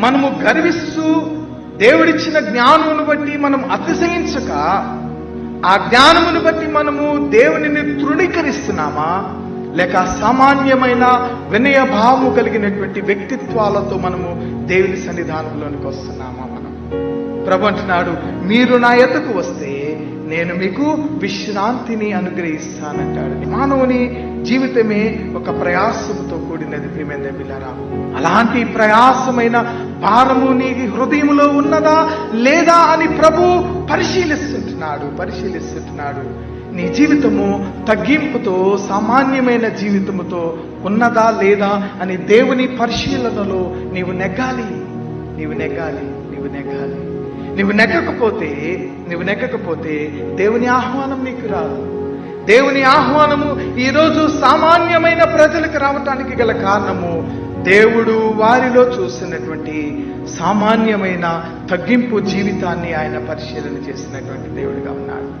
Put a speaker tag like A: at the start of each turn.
A: మనము గర్విస్తూ దేవుడిచ్చిన జ్ఞానమును బట్టి మనం అతిశయించక ఆ జ్ఞానమును బట్టి మనము దేవునిని తృణీకరిస్తున్నామా? లేక సామాన్యమైన వినయ భావము కలిగినటువంటి వ్యక్తిత్వాలతో మనము దేవుని సన్నిధానంలోనికి వస్తున్నామా మనం? ప్రభు అంటున్నాడు మీరు నా ఎద్దకు వస్తే నేను మీకు విశ్రాంతిని అనుగ్రహిస్తానంటాడు. మానవుని జీవితమే ఒక ప్రయాసముతో కూడినది ప్రియమైన బిల్లారా అలాంటి ప్రయాసమైన భారము నీ హృదయములో ఉన్నదా లేదా అని ప్రభు పరిశీలిస్తుంటున్నాడు పరిశీలిస్తుంటున్నాడు. నీ జీవితము తగ్గింపుతో సామాన్యమైన జీవితముతో ఉన్నదా లేదా అని దేవుని పరిశీలనలో నీవు నెగ్గాలి నీవు నెగ్గాలి నీవు నెగ్గాలి. నువ్వు నెగ్గకపోతే నువ్వు నెగ్గకపోతే దేవుని ఆహ్వానం నీకు రాదు. దేవుని ఆహ్వానము ఈరోజు సామాన్యమైన ప్రజలకు రావటానికి గల కారణము దేవుడు వారిలో చూసినటువంటి సామాన్యమైన తగ్గింపు జీవితాన్ని ఆయన పరిశీలన చేసినటువంటి దేవుడిగా ఉన్నాడు.